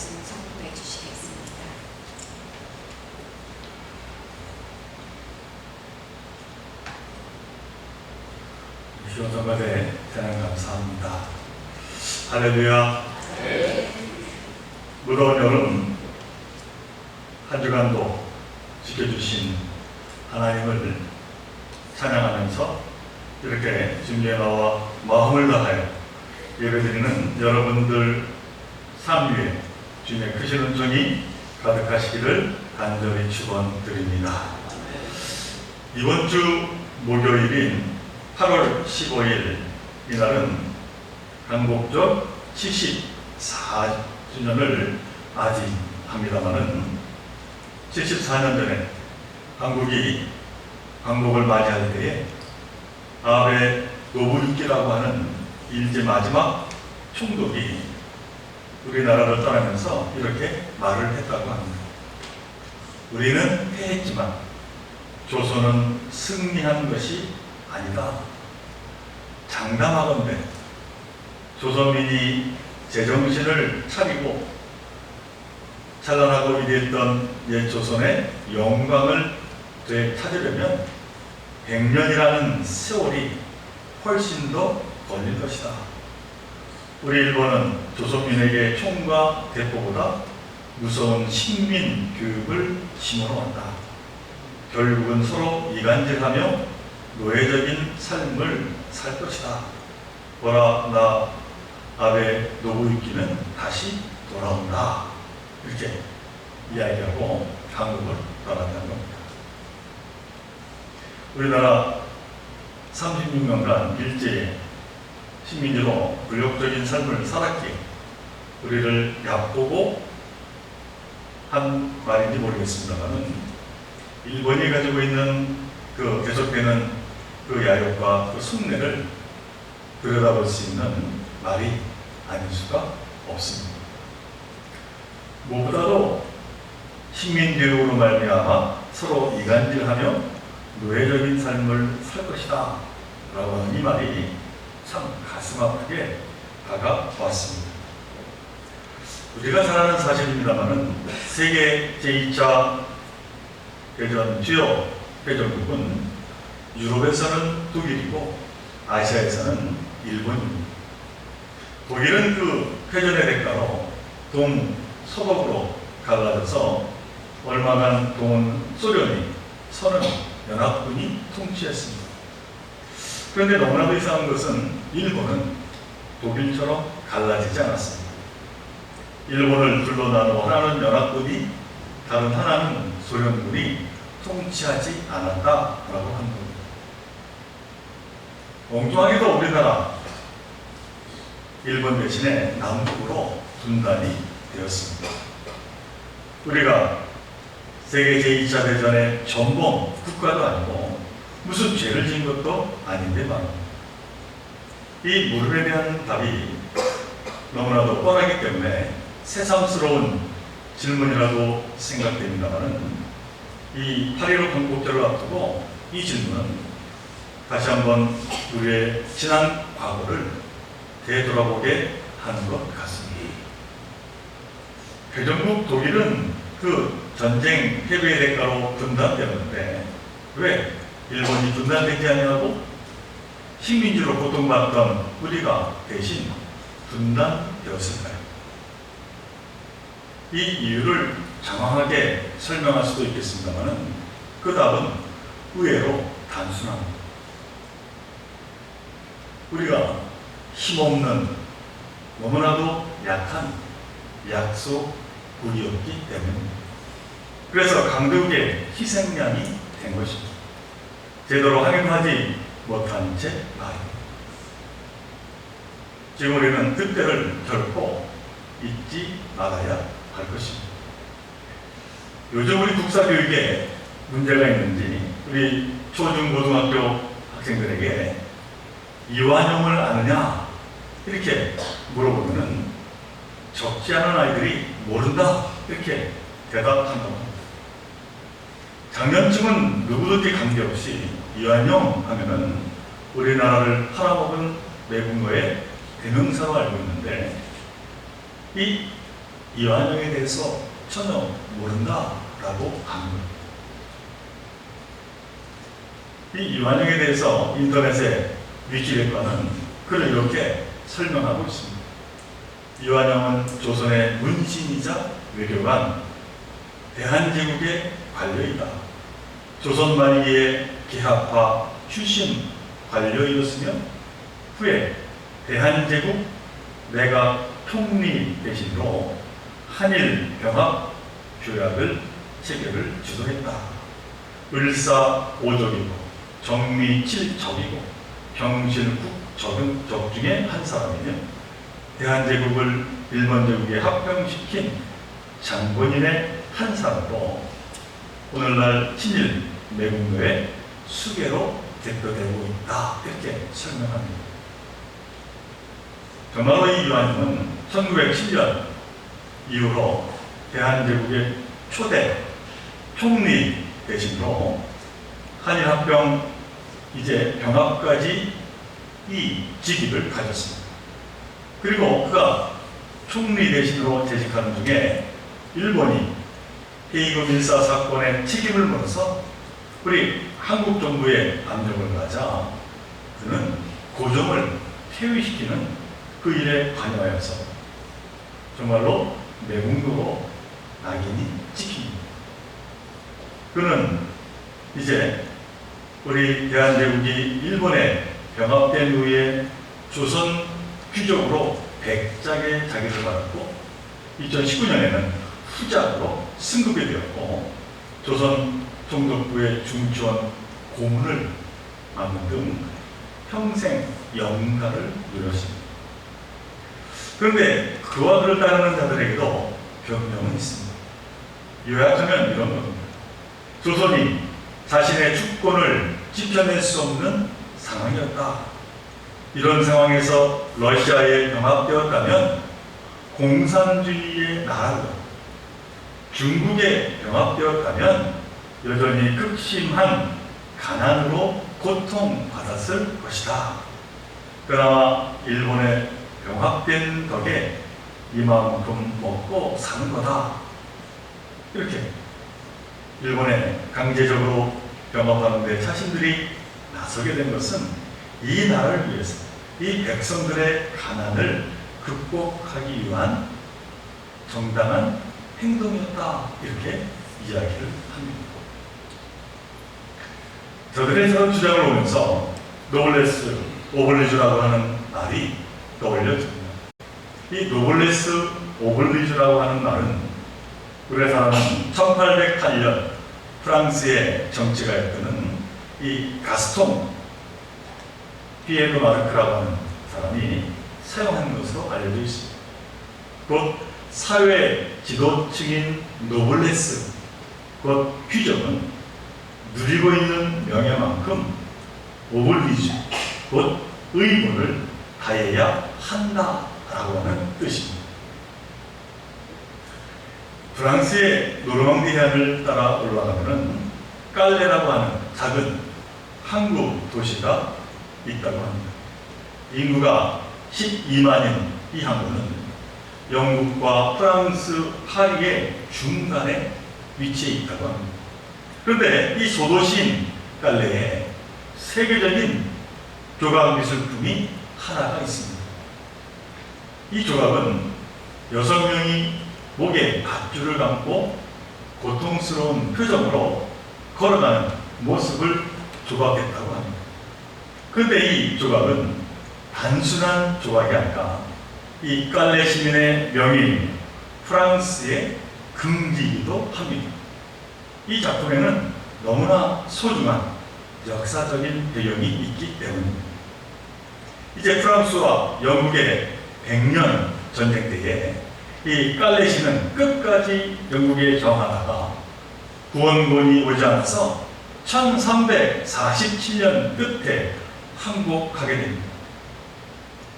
말씀 선포해 주시겠습니다. 시원성가대 대단히 감사합니다. 할렐루야. 무더운 여름 한 주간도 지켜주신 하나님을 찬양하면서 이렇게 주님의 나와 마음을 다하여 예배드리는 여러분들 삶 위에 주님의 크신 은총이 가득하시기를 간절히 축원드립니다. 이번 주 목요일인 8월 15일 이날은 한국적 74주년을 맞이합니다마는 74년 전에 한국이 한국을 맞이할 때에 아베 노부유키라고 하는 일제 마지막 총독이 우리나라를 떠나면서 이렇게 말을 했다고 합니다. 우리는 패했지만 조선은 승리한 것이 아니다. 장담하건대 조선민이 제정신을 차리고 찬란하고 위대했던 옛 조선의 영광을 되찾으려면 100년이라는 세월이 훨씬 더 걸릴 것이다. 우리 일본은 조선민에게 총과 대포보다 무서운 식민 교육을 심어놓았다. 결국은 서로 이간질하며 노예적인 삶을 살 것이다. 보라 나 아베 노부유키는 다시 돌아온다. 이렇게 이야기하고 한국을 떠났다는 겁니다. 우리나라 36년간 일제의 식민지로 불욕적인 삶을 살았기에 우리를 얕보고 한 말인지 모르겠습니다만 일본이 가지고 있는 그 계속되는 그 야욕과 그 속내를 들여다볼 수 있는 말이 아닐 수가 없습니다. 무엇보다도 식민교육으로 말미암아 서로 이간질하며 노예적인 삶을 살 것이다 라고 하는 이 말이 참 가슴 아프게 다가왔습니다. 우리가 잘 아는 사실입니다만은 세계 제2차 대전 주요 대전국은 유럽에서는 독일이고 아시아에서는 일본입니다. 독일은 그 패전의 대가로 동 서독으로 갈라져서 얼마간 동 소련이 서는 연합군이 통치했습니다. 그런데 너무나도 이상한 것은 일본은 독일처럼 갈라지지 않았습니다. 일본을 둘러 나누어 하나는 연합군이 다른 하나는 소련군이 통치하지 않았다라고 한 겁니다. 엉뚱하게도 우리나라 일본 대신에 남북으로 분단이 되었습니다. 우리가 세계 제2차 대전의 전범 국가도 아니고 무슨 죄를 지은 것도 아닌데 말입니다. 이 물음에 대한 답이 너무나도 뻔하기 때문에 새삼스러운 질문이라고 생각됩니다만은 이8.15 건국절을 앞두고 이 질문은 다시 한번 우리의 지난 과거를 되돌아보게 하는 것 같습니다. 패전국 독일은 그 전쟁 패배의 대가로 분단되었는데 왜 일본이 분단되지 아니하고 식민지로 고통받던 우리가 대신 분단되었을까요? 이 이유를 장황하게 설명할 수도 있겠습니다만 그 답은 의외로 단순합니다. 우리가 힘없는 너무나도 약한 약소국이었기 때문입니다. 그래서 강국의 희생양이 된 것입니다. 제대로 활용하지 못한 채 말입니다. 지금 우리는 그때를 결코 잊지 말아야 할 것입니다. 요즘 우리 국사 교육에 문제가 있는지 우리 초중고등학교 학생들에게 이완용을 아느냐 이렇게 물어보면은 적지 않은 아이들이 모른다 이렇게 대답한다고 합니다. 장년층은 누구든지 관계없이 이완용 하면은 우리나라를 팔아먹은 매국노의 대명사로 알고 있는데 이 이완용에 대해서 전혀 모른다라고 하는 거예요. 이 이완용에 대해서 인터넷에 위키백과는 그를 이렇게 설명하고 있습니다. 이완용은 조선의 문신이자 외교관, 대한제국의 관료이다. 조선 말기에 개합화 출신 관료이었으며 후에 대한제국 내각 총리 대신으로 한일 병합 조약을 체결을 주도했다. 을사 오적이고 정미 칠적이고 경실국 적은 적 중에 한 사람이며 대한제국을 일본 제국에 합병시킨 장본인의 한 사람으로 오늘날 친일 매국노의 수계로 대표되고 있다 이렇게 설명합니다. 정말로 이 유한님은 1907년 이후로 대한제국의 초대 총리 대신으로 한일합병 이제 병합까지 이 직위를 가졌습니다. 그리고 그가 총리 대신으로 재직하는 중에 일본이 해이고 밀사 사건의 책임을 물어서 우리 한국 정부에 압력을 가자 그는 고종을 폐위시키는 그 일에 관여하여서 정말로 매국노로 낙인이 찍힙니다. 그는 이제 우리 대한제국이 일본에 병합된 후에 조선 귀족으로 백작의 자격을 받았고 2019년에는 후작으로 승급이 되었고 조선 총독부의 중추원 고문을 맡는 등 평생 영가를 누렸습니다. 그런데 그와 그를 따르는 자들에게도 변명은 있습니다. 요약하면 이런 겁니다. 조선이 자신의 주권을 지켜낼 수 없는 상황이었다. 이런 상황에서 러시아에 병합되었다면 공산주의의 나라로 중국에 병합되었다면 여전히 극심한 가난으로 고통받았을 것이다. 그러나 일본에 병합된 덕에 이만큼 먹고 사는 거다. 이렇게 일본에 강제적으로 병합하는데 자신들이 나서게 된 것은 이 나라를 위해서 이 백성들의 가난을 극복하기 위한 정당한 행동이었다. 이렇게 이야기를 합니다. 저들의 저런 주장을 보면서 노블레스 오블리주라고 하는 말이 떠올려집니다. 이 노블레스 오블리주라고 하는 말은 우리나라는 1808년 프랑스의 정치가 이끄는 이 가스통 피에르 마르크라고 하는 사람이 사용한 것으로 알려져 있습니다. 곧 사회 지도층인 노블레스, 곧 귀족은 누리고 있는 명예만큼 오블리주, 곧 의무를 다해야 한다라고 하는 뜻입니다. 프랑스의 노르망디 해안을 따라 올라가면 깔레라고 하는 작은 항구 도시가 있다고 합니다. 인구가 12만인 이 항구는 영국과 프랑스 파리의 중간에 위치해 있다고 합니다. 그런데 이 소도시인 깔레에 세계적인 조각 미술품이 하나가 있습니다. 이 조각은 여섯 명이 목에 밧줄을 감고 고통스러운 표정으로 걸어가는 모습을 조각했다고 합니다. 그런데 이 조각은 단순한 조각이 아니라 이 깔레 시민의 명인 프랑스의 금지이기도 합니다. 이 작품에는 너무나 소중한 역사적인 배경이 있기 때문입니다. 이제 프랑스와 영국의 100년 전쟁 때에 이 깔레시는 끝까지 영국에 저항하다가 구원군이 오지 않아서 1347년 끝에 항복하게 됩니다.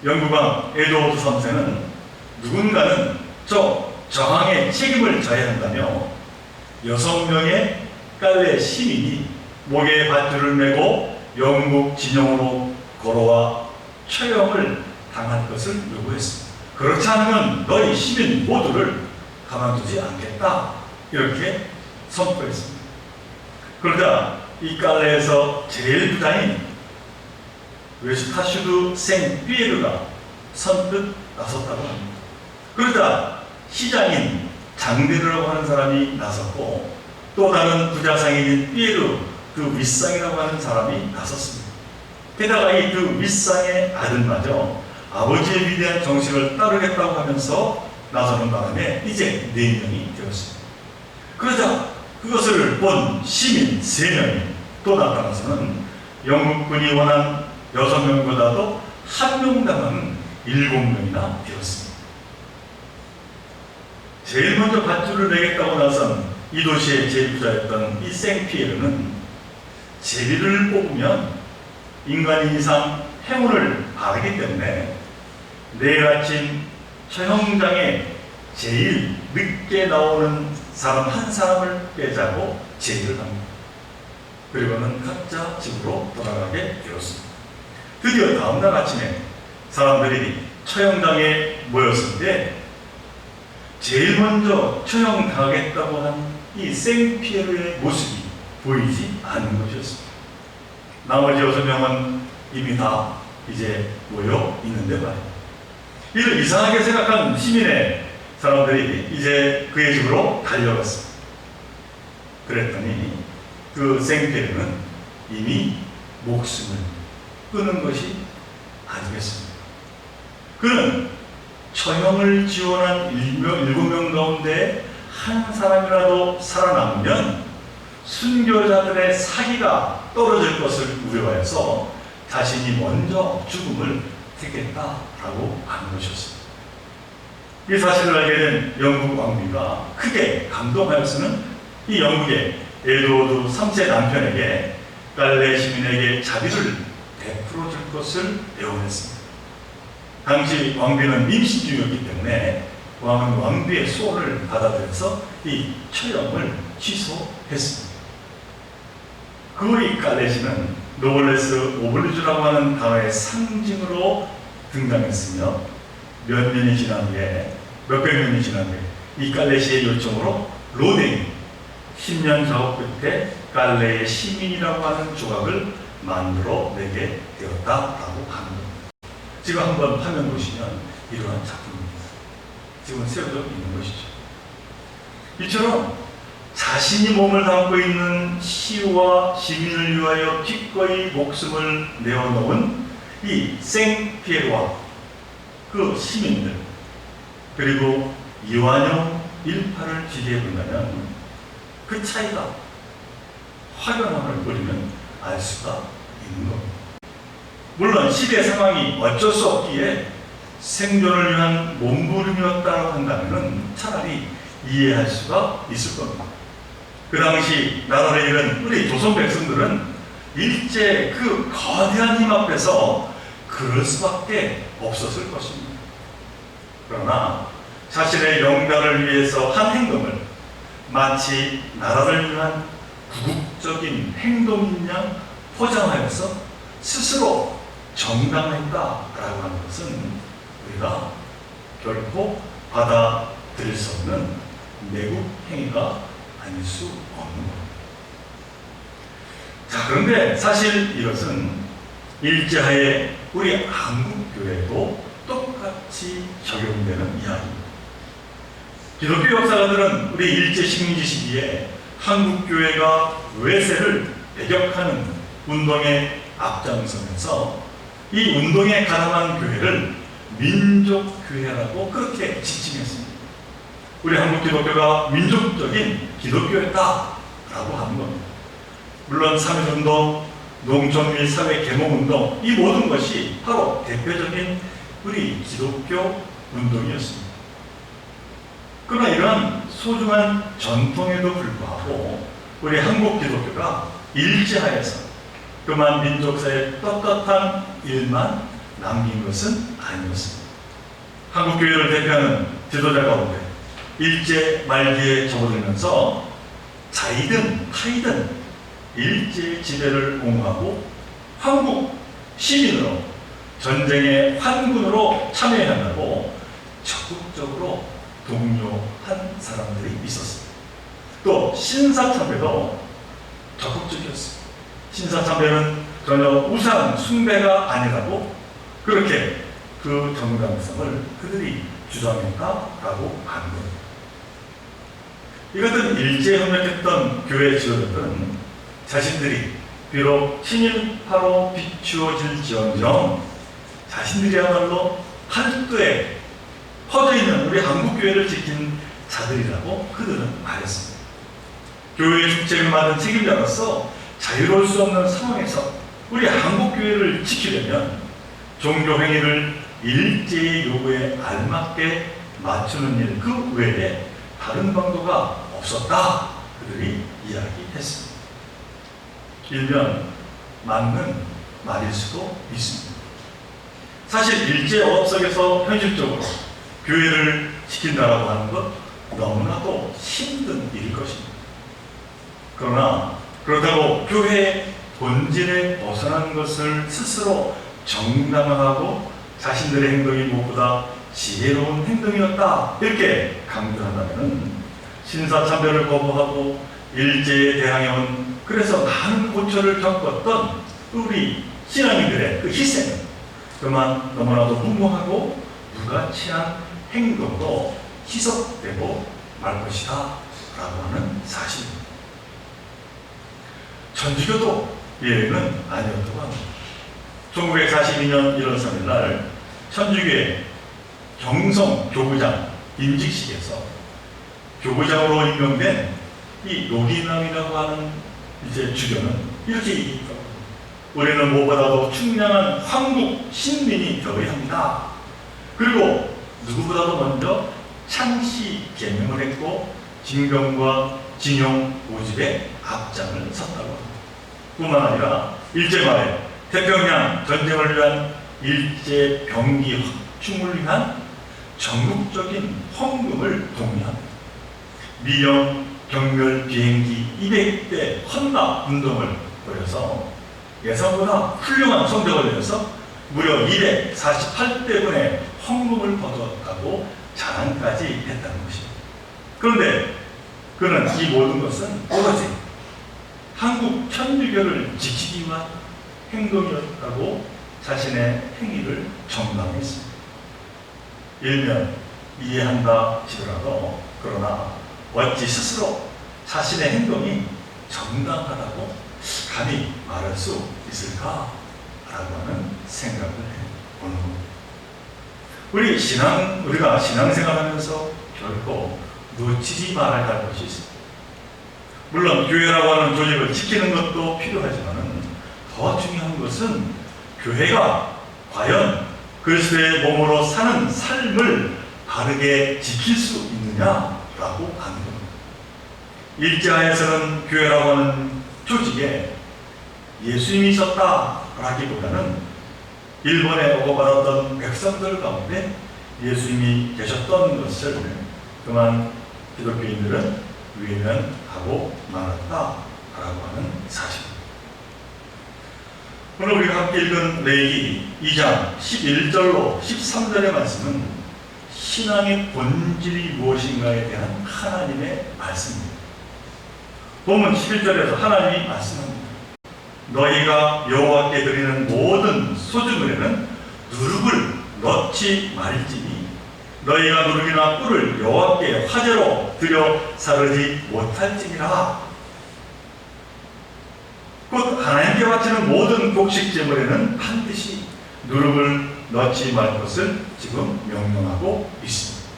영국왕 에드워드 3세는 누군가는 저 저항에 책임을 져야 한다며 여섯 명의 깔레 시민이 목에 밧줄을 메고 영국 진영으로 걸어와 처형을 당할 것을 요구했습니다. 그렇지 않으면 너희 시민 모두를 가만두지 않겠다. 이렇게 선포했습니다. 그러자 이 깔레에서 제일 부자인 웨스타슈드 생 피에르가 선뜻 나섰다고 합니다. 그러자 시장인 장베르라고 하는 사람이 나섰고 또 다른 부자상인 피에르 그 윗상이라고 하는 사람이 나섰습니다. 게다가 이 그 윗상의 아들마저 아버지의 위대한 정신을 따르겠다고 하면서 나서는 바람에 이제 네 명이 되었습니다. 그러자 그것을 본 시민 세 명이 또 나타나서는 영국군이 원한 여섯 명보다도 한 명당은 일곱 명이나 되었습니다. 제일 먼저 밧줄을 내겠다고 나선 이 도시의 제일 부자였던 이 생피에르는 제비를 뽑으면 인간인 이상 행운을 바라기 때문에 내일 아침 처형장에 제일 늦게 나오는 사람 한 사람을 빼자고 제의를 합니다. 그리고는 각자 집으로 돌아가게 되었습니다. 드디어 다음날 아침에 사람들이 처형장에 모였을 때 제일 먼저 처형당하겠다고 한이 생피에르의 모습이 보이지 않는 것이었습니다. 나머지 여섯 명은 이미 다 이제 모여 있는데 말이에요. 이를 이상하게 생각한 시민의 사람들이 이제 그의 집으로 달려갔습니다. 그랬더니 그 생피에르는 이미 목숨을 끊은 것이 아니겠습니다. 그는 처형을 지원한 일명- 일곱 명 가운데 한 사람이라도 살아남으면 순교자들의 사기가 떨어질 것을 우려해서 자신이 먼저 죽음을 택했다라고 하는 것이었습니다. 이 사실을 알게 된 영국 왕비가 크게 감동하여서는 이 영국의 에드워드 3세 남편에게 갈레 시민에게 자비를 베풀어 줄 것을 애원했습니다. 당시 왕비는 임신 중이었기 때문에 왕은 왕비의 소원을 받아들여서 이 처형을 취소했습니다. 그의 갈레시는 노블레스 오블리주라고 하는 단어의 상징으로 등장했으며 몇 년이 지난 후에 몇백 년이 지난 후에 이 갈레시의 요청으로 로댕이 10년 작업 끝에 갈레의 시민이라고 하는 조각을 만들어 내게 되었다라고 하는 겁니다. 지금 한번 화면 보시면 이러한 작품입니다. 지금 세워져 있는 것이죠. 이처럼 자신이 몸을 담고 있는 시와 시민을 위하여 기꺼이 목숨을 내어놓은 이 생피에와 그 시민들 그리고 이완용 일파를 비교해 본다면 그 차이가 확연함을 우리는 알 수가 있는 겁니다. 물론 시대 상황이 어쩔 수 없기에 생존을 위한 몸부림이었다고 한다면 차라리 이해할 수가 있을 겁니다. 그 당시 나라를 잃은 우리 조선 백성들은 일제 그 거대한 힘 앞에서 그럴 수밖에 없었을 것입니다. 그러나 자신의 영광을 위해서 한 행동을 마치 나라를 위한 구국적인 행동인 양 포장하여서 스스로 정당했다라고 하는 것은 우리가 결코 받아들일 수 없는 내국 행위가 아닐 수 없는 겁니다. 자, 그런데 사실 이것은 일제하에 우리 한국교회도 똑같이 적용되는 이야기입니다. 기독교 역사가들은 우리 일제 식민지 시기에 한국교회가 외세를 배격하는 운동에 앞장서면서 이 운동에 가담한 교회를 민족교회라고 그렇게 지칭했습니다. 우리 한국 기독교가 민족적인 기독교였다라고 하는 겁니다. 물론 3.1운동, 농촌 및 사회 개몽운동 이 모든 것이 바로 대표적인 우리 기독교 운동이었습니다. 그러나 이러한 소중한 전통에도 불구하고 우리 한국 기독교가 일제하에서 그만 민족사의 떳떳한 일만 남긴 것은 아니었습니다. 한국 교회를 대표하는 지도자 가운데 일제 말기에 접어들면서 자이든 타이든 일제 지배를 옹호하고 한국 시민으로 전쟁의 환군으로 참여한다고 적극적으로 독려했습니다. 한 사람들이 있었습니다. 또 신사참배도 적극적이었습니다. 신사참배는 전혀 우상 숭배가 아니라고 그렇게 그 정당성을 그들이 주장했다라고 하는 겁니다. 이것은 일제협력했던 교회 지도자들은 자신들이 비록 친일파로 비추어질 지언정 자신들이야말로 팔도에 퍼져 있는 우리 한국 교회를 지킨 자들이라고 그들은 말했습니다. 교회 축제를 맡은 책임자로서 자유로울 수 없는 상황에서 우리 한국 교회를 지키려면 종교 행위를 일제의 요구에 알맞게 맞추는 일 그 외에 다른 방도가 없었다 그들이 이야기했습니다. 일면 맞는 말일 수도 있습니다. 사실 일제 어업 속에서 현실적으로 교회를 지킨다라고 하는 것 너무나도 힘든 일일 것입니다. 그러나 그렇다고 교회의 본질에 벗어난 것을 스스로 정당화하고 자신들의 행동이 무엇보다 지혜로운 행동이었다 이렇게 강조한다면 신사참배를 거부하고 일제에 대항해온 그래서 많은 고초를 겪었던 우리 신앙인들의 그 희생은 그만 너무나도 무모하고 무가치한 행동으로 희석되고 말 것이다 라고 하는 사실입니다. 천주교도 예외는 아니었다고 합니다. 1942년 1월 3일 날 천주교의 경성 교구장 임직식에서 교구장으로 임명된 이 노기남이라고 하는 이제 주교는 이렇게 얘기했다. 우리는 무엇보다도 충량한 황국 신민이 되어야 합니다. 그리고 누구보다도 먼저 창시 개명을 했고 징병과 징용 모집에 앞장을 섰다고 합니다. 뿐만 아니라 일제 말에 태평양 전쟁을 위한 일제 병기 확충을 위한 전국적인 헌금을 독려합니다. 미영 경멸 비행기 200대 헌납 운동을 벌여서 예상보다 훌륭한 성적을 내서 무려 248대분의 헌금을 거두었다고 자랑까지 했다는 것입니다. 그런데 그는 이 모든 것은 오로지 한국 천주교를 지키기 위한 행동이었다고 자신의 행위를 정당했습니다. 일면 이해한다 치더라도 그러나 어찌 스스로 자신의 행동이 정당하다고 감히 말할 수 있을까라고 하는 생각을 해보는 겁니다. 우리 신앙 우리가 신앙생활 하면서 결코 놓치지 말아야 할 것이 있습니다. 물론 교회라고 하는 조직을 지키는 것도 필요하지만 더 중요한 것은 교회가 과연 그리스도의 몸으로 사는 삶을 바르게 지킬 수 있느냐라고 하는 겁니다. 일제하에서는 교회라고 하는 조직에 예수님이 있었다라기보다는 일본에 오고 받았던 백성들 가운데 예수님이 계셨던 것을 그만 기독교인들은 외면하고 말았다라고 하는 사실입니다. 오늘 우리가 함께 읽은 레이기 2장 11절로 13절의 말씀은 신앙의 본질이 무엇인가에 대한 하나님의 말씀입니다. 본문 11절에서 하나님이 말씀합니다. 너희가 여호와께 드리는 모든 소중물에는 누룩을 넣지 말지니 너희가 누룩이나 꿀을 여호와께 화제로 드려 사르지 못할지니라. 곧 하나님께 바치는 모든 곡식 제물에는 반드시 누룩을 넣지 말 것을 지금 명령하고 있습니다.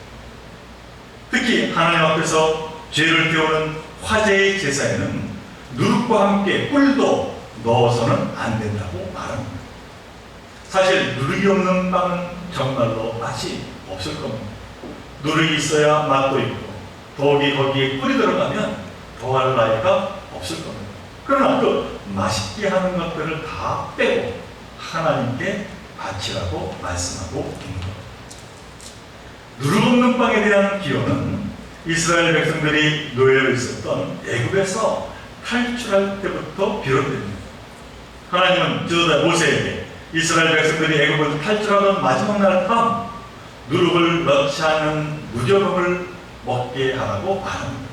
특히 하나님 앞에서 죄를 태우는 화제의 제사에는 누룩과 함께 꿀도 넣어서는 안 된다고 말합니다. 사실 누룩이 없는 빵은 정말로 맛이 없을 겁니다. 누룩이 있어야 맛도 있고 더욱이 거기에 꿀이 들어가면 더할 나위가 없을 겁니다. 그러나 그 맛있게 하는 것들을 다 빼고 하나님께 바치라고 말씀하고 있는 겁니다. 누룩 없는 빵에 대한 기호는 이스라엘 백성들이 노예로 있었던 애굽에서 탈출할 때부터 비롯됩니다. 하나님은 지도자 모세에게 이스라엘 백성들이 애굽을 탈출하던 마지막 날밤 누룩을 넣지 않은 무조건을 먹게 하라고 말합니다.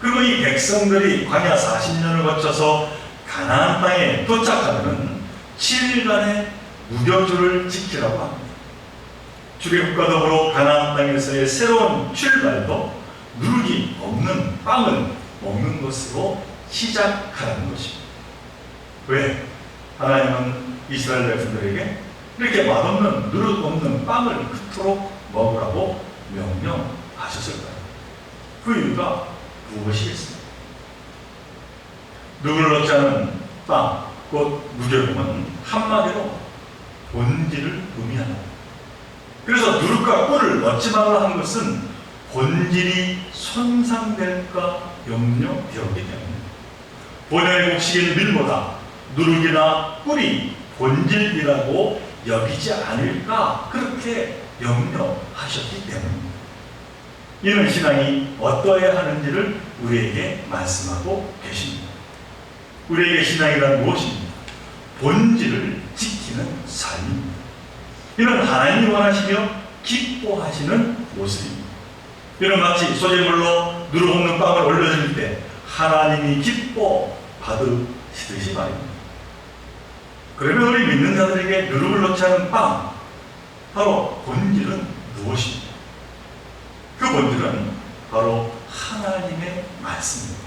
그리고 이 백성들이 광야 40년을 거쳐서 가나안 땅에 도착하면은 7일간의 무교주를 지키라고 합니다. 출애굽과 더불어 가나안 땅에서의 새로운 출발도 누룩이 없는 빵을 먹는 것으로 시작하는 것입니다. 왜? 하나님은 이스라엘 백성들에게 이렇게 맛없는 누룩 없는 빵을 그토록 먹으라고 명령하셨을까요? 그 이유가 무엇이겠습니까? 누구를 넣지 않은 빵, 곧 무교lum은 한마디로 본질을 의미한다. 그래서 누룩과 꿀을 넣지 말라 한 것은 본질이 손상될까 염려 되었기 때문입니다. 본연의 곡식인 밀보다 누룩이나 꿀이 본질이라고 여기지 않을까 그렇게 염려하셨기 때문입니다. 이는 신앙이 어떠해야 하는지를 우리에게 말씀하고 계십니다. 우리에게 신앙이란 무엇입니까? 본질을 지키는 삶입니다. 이는 하나님이 원하시며 기뻐하시는 모습입니다. 이는 마치 소재물로 누룩 없는 빵을 올려드릴 때 하나님이 기뻐 받으시듯이 말입니다. 그러면 우리 믿는 자들에게 누룩을 넣지 않은 빵, 바로 본질은 무엇입니까? 그 본질은 바로 하나님의 말씀입니다.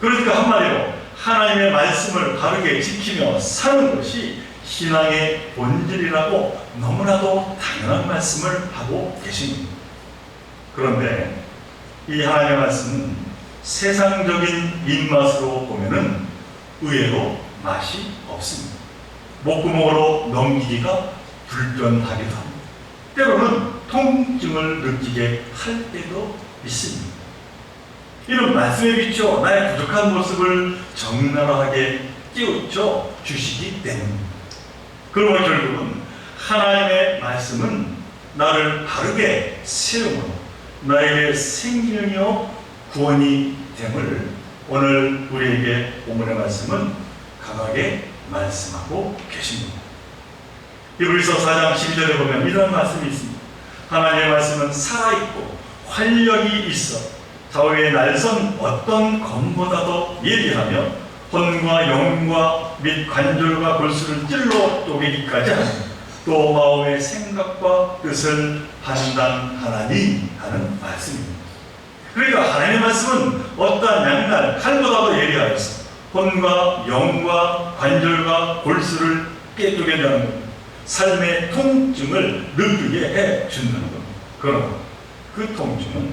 그러니까 한마디로 하나님의 말씀을 바르게 지키며 사는 것이 신앙의 본질이라고 너무나도 당연한 말씀을 하고 계십니다. 그런데 이 하나님의 말씀은 세상적인 입맛으로 보면은 의외로 맛이 없습니다. 목구멍으로 넘기기가 불편하기도 합니다. 때로는 통증을 느끼게 할 때도 있습니다. 이런 말씀에 비춰 나의 부족한 모습을 적나라하게 깨우쳐 주시기 때문입니다. 그러면 결국은 하나님의 말씀은 나를 바르게 세움으로 나에게 생명이요 구원이 됨을 오늘 우리에게 오늘의 말씀은 강하게 말씀하고 계십니다. 히브리서 4장 12절에 보면 이런 말씀이 있습니다. 하나님의 말씀은 살아있고 활력이 있어 좌우의 날선 어떤 검보다도 예리하며 혼과 영과 및 관절과 골수를 찔러 쪼개기까지 또 마음의 생각과 뜻을 판단하나니 하는 말씀입니다. 그러니까 하나님의 말씀은 어떠한 양날 칼보다도 예리하여서 혼과 영과 관절과 골수를 깨뜨린다는 겁니다. 삶의 통증을 느끼게 해 준다는 겁니다. 그러나 그 통증은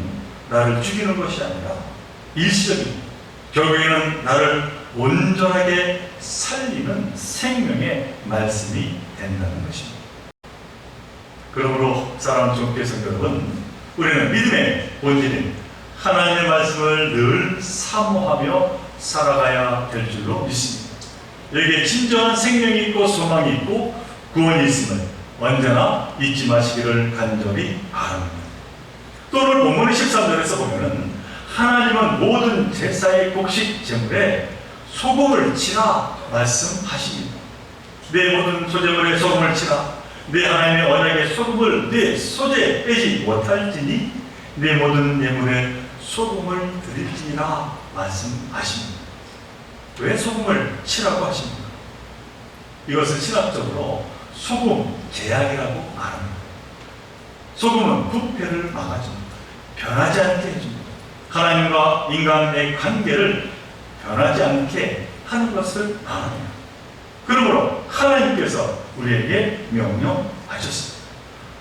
나를 죽이는 것이 아니라 일시적입니다. 결국에는 나를 온전하게 살리는 생명의 말씀이 된다는 것입니다. 그러므로 사랑하는 종교 성도 여러분, 우리는 믿음의 본질인 하나님의 말씀을 늘 사모하며 살아가야 될 줄로 믿습니다. 여기에 진정한 생명이 있고 소망이 있고 구원이 있음을 언제나 잊지 마시기를 간절히 바랍니다. 또 오늘 본문의 13절에서 보면은 하나님은 모든 제사의 곡식 제물에 소금을 치라 말씀하십니다. 내 모든 소재물에 소금을 치라. 내 하나님의 언약의 소금을 내 소재에 빼지 못할지니 내 모든 예물에 소금을 드릴지니라 말씀하십니다. 왜 소금을 치라고 하십니까? 이것은 신학적으로 소금 제약이라고 말합니다. 소금은 부패를 막아줍니다. 변하지 않게 해줍니다. 하나님과 인간의 관계를 변하지 않게 하는 것을 말합니다. 그러므로 하나님께서 우리에게 명령하셨습니다.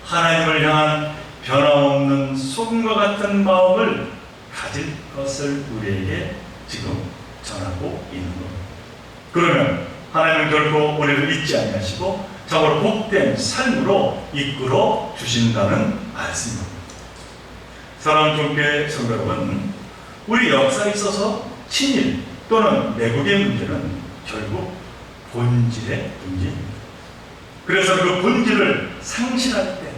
하나님을 향한 변함없는 소금과 같은 마음을 가질 것을 우리에게 지금 전하고 있는 겁니다. 그러면 하나님은 결코 우리를 잊지 아니하시고 참으로 복된 삶으로 이끌어 주신다는 말씀입니다. 사랑하는 종교 성도 여러분, 우리 역사에 있어서 친일 또는 내국의 문제는 결국 본질의 문제입니다. 그래서 그 본질을 상실할 때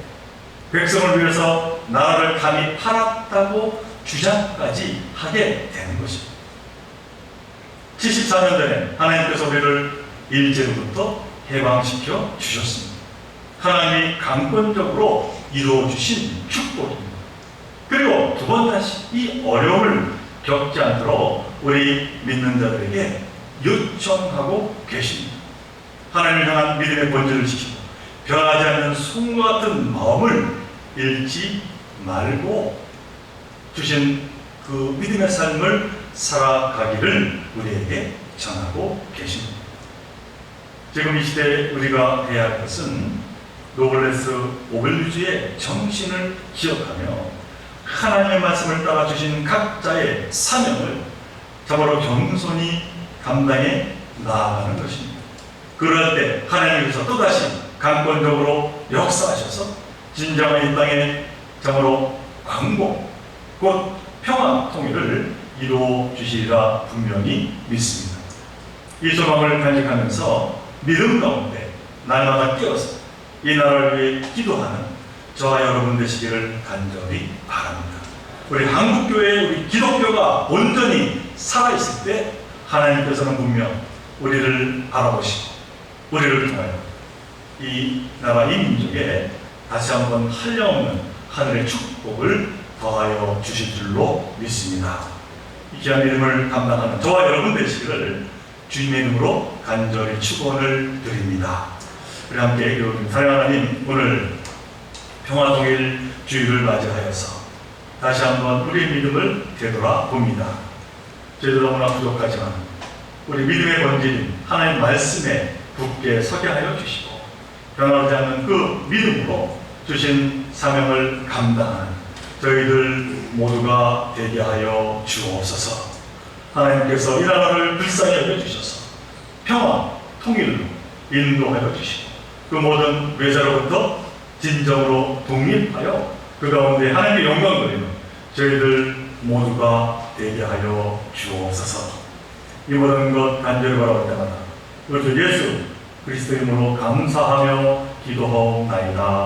백성을 위해서 나라를 감히 팔았다고 주장까지 하게 되는 것입니다. 74년 전에 하나님께서 우리를 일제로부터 해방시켜 주셨습니다. 하나님이 강권적으로 이루어 주신 축복입니다. 그리고 두 번 다시 이 어려움을 겪지 않도록 우리 믿는 자들에게 요청하고 계십니다. 하나님을 향한 믿음의 본질을 지키고 변하지 않는 손과 같은 마음을 잃지 말고 주신 그 믿음의 삶을 살아가기를 우리에게 전하고 계십니다. 지금 이 시대에 우리가 해야 할 것은 노블레스 오벨류주의 정신을 기억하며 하나님의 말씀을 따라 주신 각자의 사명을 참으로 겸손히 감당해 나아가는 것입니다. 그럴 때 하나님께서 또다시 강권적으로 역사하셔서 진정한 이 땅에 참으로 광복, 곧 평화 통일을 이루어 주시리라 분명히 믿습니다. 이 소망을 간직하면서 믿음 가운데 날마다 깨어서 이 나라를 위해 기도하는 저와 여러분 되시기를 간절히 바랍니다. 우리 한국교회 우리 기독교가 온전히 살아있을 때 하나님께서는 분명 우리를 알아보시고 우리를 통하여 이 나라 이 민족에 다시 한번 한량없는 하늘의 축복을 더하여 주실 줄로 믿습니다. 이 귀한 이름을 감당하는 저와 여러분 되시기를 주님의 이름으로 간절히 축원을 드립니다. 우리 함께 기도드립니다. 사랑하는 하나님 오늘 평화통일 주일을 맞이하여서 다시 한번 우리의 믿음을 되돌아 봅니다. 너무나 부족하지만 우리 믿음의 본질인 하나님 말씀에 굳게 서게 하여 주시고 변하지 않는 그 믿음으로 주신 사명을 감당하는 저희들 모두가 되게 하여 주옵소서. 하나님께서 이 나라를 불쌍히 여겨 주셔서 평화, 통일로 인도하여 주시고 그 모든 외자로부터 진정으로 독립하여 그 가운데 하나님의 영광 드리는 저희들 모두가 되게 하여 주옵소서. 이 모든 것 간절히 바라볼 때마다 우리 주 예수 그리스도 이름으로 감사하며 기도하옵나이다.